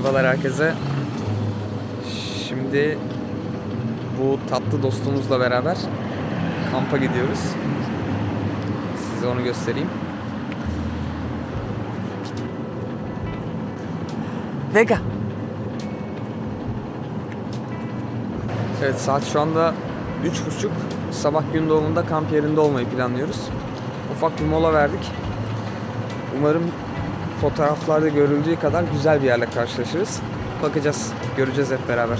Merhabalar herkese. Şimdi bu tatlı dostumuzla beraber kampa gidiyoruz. Size onu göstereyim. Vega. Evet saat şu anda 3.30. Sabah gün doğumunda kamp yerinde olmayı planlıyoruz. Ufak bir mola verdik. Umarım fotoğraflarda görüldüğü kadar güzel bir yerle karşılaşırız. Bakacağız, göreceğiz hep beraber.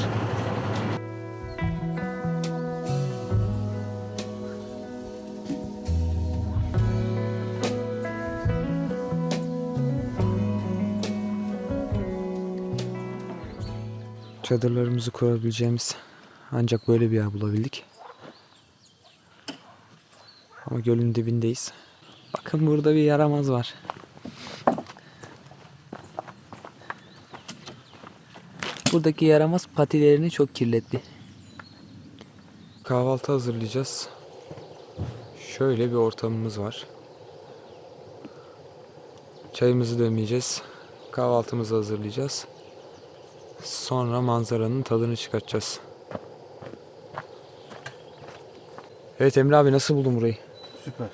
Çadırlarımızı kurabileceğimiz ancak böyle bir yer bulabildik. Ama gölün dibindeyiz. Bakın burada bir yaramaz var. Buradaki yaramaz patilerini çok kirletti. Kahvaltı hazırlayacağız. Şöyle bir ortamımız var. Çayımızı demleyeceğiz. Kahvaltımızı hazırlayacağız. Sonra manzaranın tadını çıkartacağız. Evet Emre abi nasıl buldun burayı? Süper.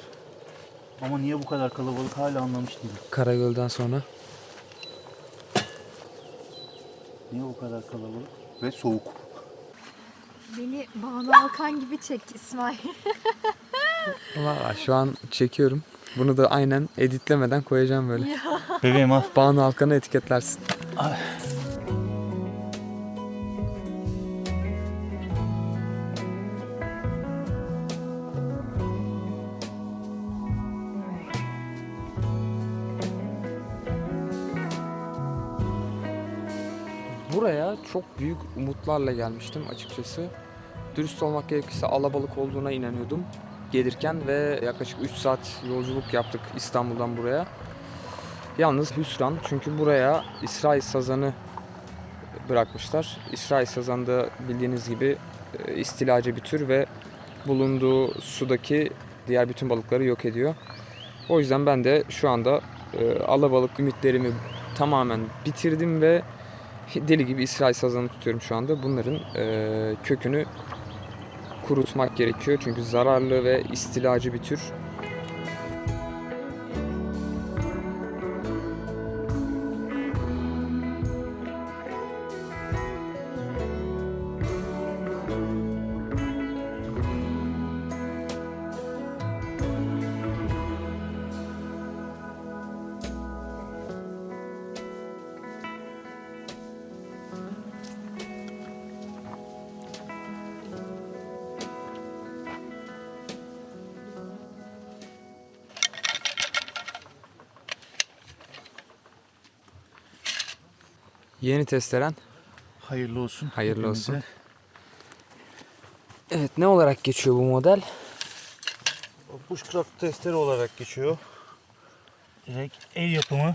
Ama niye bu kadar kalabalık hala anlamış değilim. Karagöl'den sonra. Niye bu kadar kalabalık? Ve soğuk. Beni Banu Alkan gibi çek İsmail. Valla şu an çekiyorum. Bunu da aynen editlemeden koyacağım böyle. Bebeğim al. Banu Alkan'ı etiketlersin. Buraya çok büyük umutlarla gelmiştim açıkçası. Dürüst olmak gerekirse alabalık olduğuna inanıyordum gelirken ve yaklaşık 3 saat yolculuk yaptık İstanbul'dan buraya. Yalnız hüsran çünkü buraya İsrail sazanı bırakmışlar. İsrail sazanı da bildiğiniz gibi e, istilacı bir tür ve bulunduğu sudaki diğer bütün balıkları yok ediyor. O yüzden ben de şu anda e, alabalık ümitlerimi tamamen bitirdim ve deli gibi İsrail sazanı tutuyorum şu anda. Bunların e, kökünü kurutmak gerekiyor çünkü zararlı ve istilacı bir tür. Yeni testeren Hayırlı olsun. Hayırlı olsun. hepimize. Evet ne olarak geçiyor bu model? Bushcraft testere olarak geçiyor. Direkt el yapımı.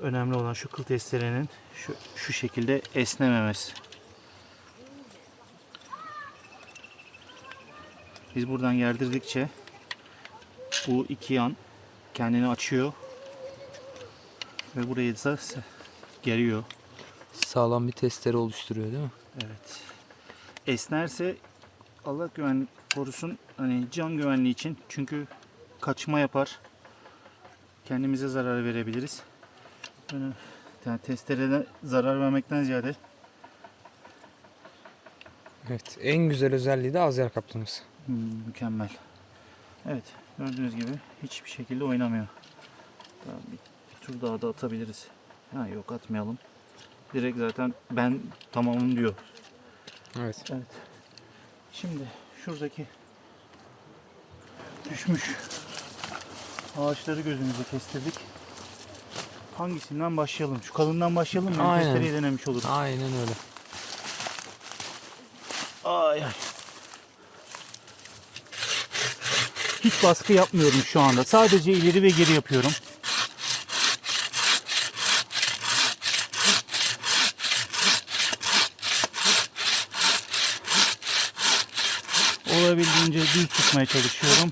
Önemli olan şu kıl testerenin şu, şu şekilde esnememesi. Biz buradan gerdirdikçe bu iki yan kendini açıyor ve burayı da geriyor. Sağlam bir testere oluşturuyor değil mi? Evet. Esnerse Allah güvenlik korusun hani can güvenliği için çünkü kaçma yapar. Kendimize zarar verebiliriz. Yani, testereden zarar vermekten ziyade Evet en güzel özelliği de az yer kaplaması. Hmm, mükemmel. Evet gördüğünüz gibi hiçbir şekilde oynamıyor. Daha bir, bir tur daha da atabiliriz. Ha yok atmayalım. Direkt zaten ben tamamım diyor. Evet. Evet. Şimdi şuradaki düşmüş ağaçları gözümüze kestirdik. Hangisinden başlayalım? Şu kalından başlayalım mı? Aynen. Testereyi denemiş oluruz. Aynen öyle. Ay ay. Hiç baskı yapmıyorum şu anda. Sadece ileri ve geri yapıyorum. Olabildiğince düz tutmaya çalışıyorum.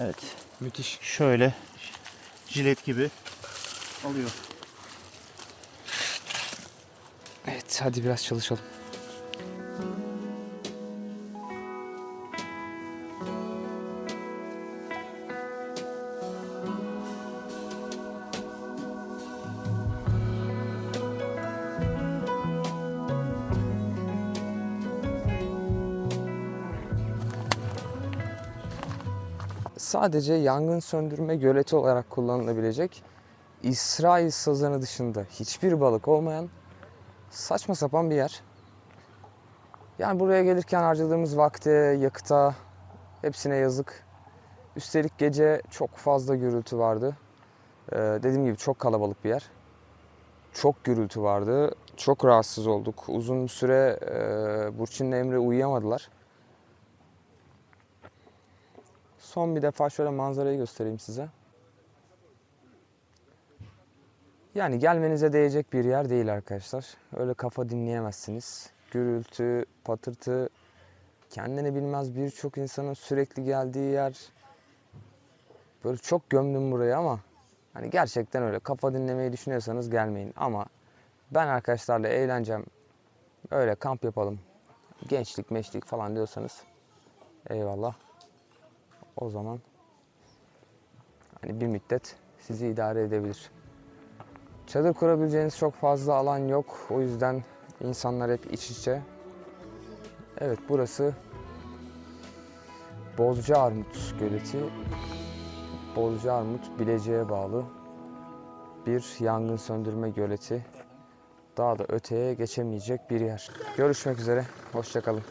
Evet. Müthiş. Şöyle jilet gibi alıyor. Evet hadi biraz çalışalım. Sadece yangın söndürme göleti olarak kullanılabilecek İsrail sazanı dışında hiçbir balık olmayan saçma sapan bir yer. Yani buraya gelirken harcadığımız vakte, yakıta hepsine yazık. Üstelik gece çok fazla gürültü vardı. Ee, dediğim gibi çok kalabalık bir yer. Çok gürültü vardı. Çok rahatsız olduk. Uzun süre e, Burçin'le Emre uyuyamadılar. Son bir defa şöyle manzarayı göstereyim size. Yani gelmenize değecek bir yer değil arkadaşlar. Öyle kafa dinleyemezsiniz. Gürültü, patırtı, kendini bilmez birçok insanın sürekli geldiği yer. Böyle çok gömdüm burayı ama hani gerçekten öyle kafa dinlemeyi düşünüyorsanız gelmeyin. Ama ben arkadaşlarla eğleneceğim, öyle kamp yapalım, gençlik meşlik falan diyorsanız eyvallah. O zaman hani bir müddet sizi idare edebilir. Çadır kurabileceğiniz çok fazla alan yok. O yüzden insanlar hep iç içe. Evet burası Bozca Armut Göleti. Bozca Armut Bilecik'e bağlı bir yangın söndürme göleti. Daha da öteye geçemeyecek bir yer. Görüşmek üzere. Hoşçakalın.